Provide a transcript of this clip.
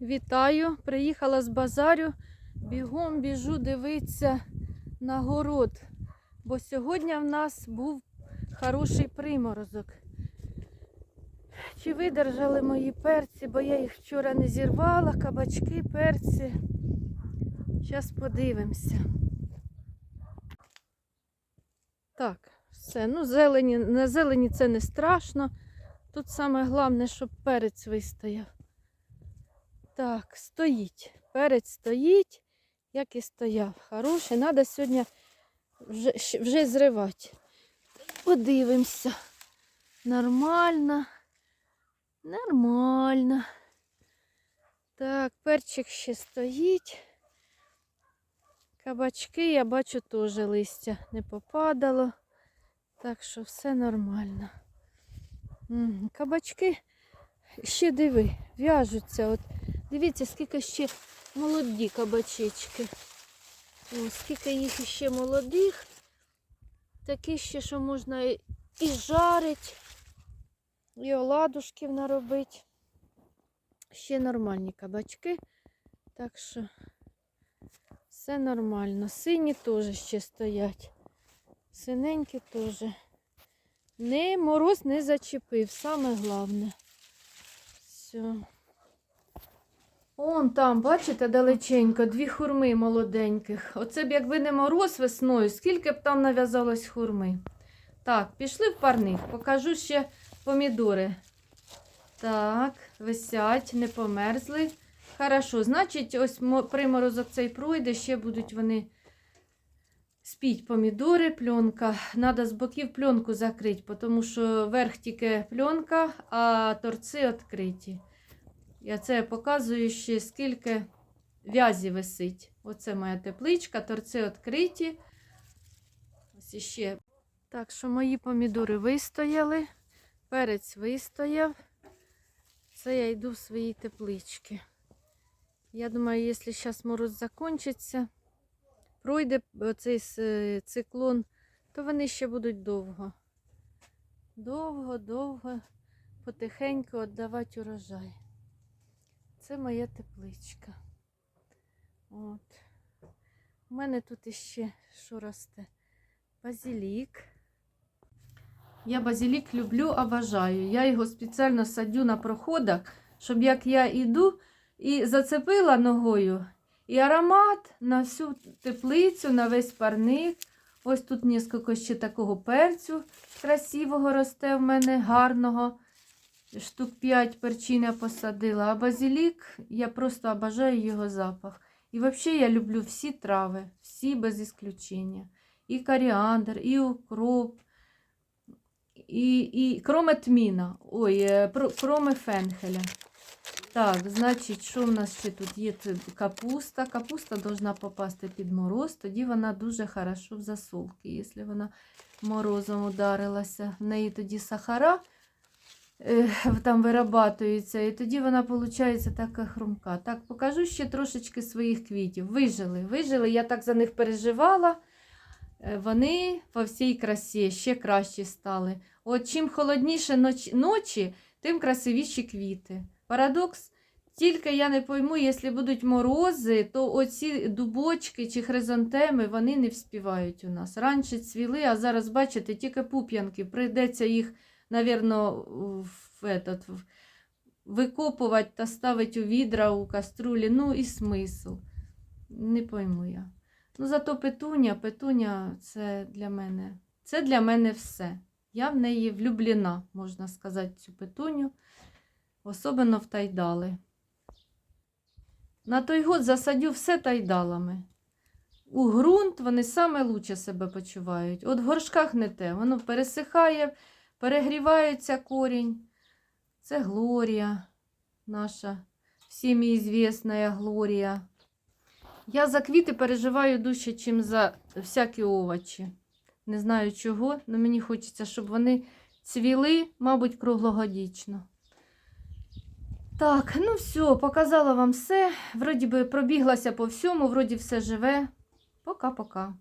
Вітаю! Приїхала з базарю. Бігом біжу дивитися на город. Бо сьогодні в нас був хороший приморозок. Чи видержали мої перці, бо я їх вчора не зірвала, кабачки, перці. Зараз подивимося. Так, все. Ну, зелені, на зелені це не страшно. Тут саме головне, щоб перець вистояв. Так, стоїть. Перець стоїть, як і стояв. Хороший. Треба сьогодні вже, вже зривати. Подивимося. Нормально. Нормально. Так, перчик ще стоїть. Кабачки, я бачу, теж листя не попадало. Так що все нормально. Кабачки ще диви, в'яжуться. От Дивіться, скільки ще молоді кабачечки. О, скільки їх ще молодих. Такі ще, що можна і, жарить, і оладушків наробити. Ще нормальні кабачки. Так що все нормально. Сині теж ще стоять. Синенькі теж. Не мороз не зачепив, саме головне. Все. Он там, бачите, далеченько, дві хурми молоденьких. Оце б якби не мороз весною, скільки б там нав'язалось хурми. Так, пішли в парник, покажу ще помідори. Так, висять, не померзли. Хорошо, значить, ось приморозок цей пройде, ще будуть вони спіть помідори, пленка. Надо з боків пленку закрити, тому що верх тільки пленка, а торці відкриті. Я це показую ще скільки в'язі висить. Оце моя тепличка, торці відкриті. Ось іще. Так що мої помідори вистояли, перець вистояв. Це я йду в свої теплички. Я думаю, якщо зараз мороз закінчиться, пройде цей циклон, то вони ще будуть довго. Довго, довго, потихеньку віддавати урожай. Це моя тепличка. От. У мене тут іще що росте? Базилік. Я базилік люблю, обожаю. Я його спеціально садю на проходах, щоб як я йду і зацепила ногою, і аромат на всю теплицю, на весь парник. Ось тут несколько ще такого перцю красивого росте в мене, гарного штук 5 перчина посадила, а базилік, я просто обожаю його запах. І взагалі я люблю всі трави, всі без исключення. І коріандр, і укроп, і, і кроме тміна, ой, е, кроме фенхеля. Так, значить, що в нас ще тут є? Капуста. Капуста должна попасти під мороз, тоді вона дуже хорошо в засолки. Якщо вона морозом ударилася, в неї тоді сахара там вирабатується, і тоді вона виходить така хрумка. Так, покажу ще трошечки своїх квітів. Вижили, вижили, я так за них переживала. Е, Вони по всій красі ще кращі стали. От чим холодніше ноч- ночі, тим красивіші квіти. Парадокс, тільки я не пойму, якщо будуть морози, то оці дубочки чи хризантеми вони не вспівають у нас. Раніше цвіли, а зараз, бачите, тільки пуп'янки. Прийдеться їх, навірно, в этот, в- викопувати та ставити у відра, у каструлі. Ну і смисл. Не пойму я. Ну, зато петуня, петуня це для мене. Це для мене все. Я в неї влюблена, можна сказати, цю петуню. Особливо в тайдали. На той год засадю все тайдалами. У ґрунт вони саме лучше себе почувають. От в горшках не те. Воно пересихає, перегрівається корінь. Це Глорія наша, всім звісна Глорія. Я за квіти переживаю дужче, ніж за всякі овочі. Не знаю чого, але мені хочеться, щоб вони цвіли, мабуть, круглогодічно. Так, ну все, показала вам все. Вроді би пробіглася по всьому, вроді все живе. Пока-пока.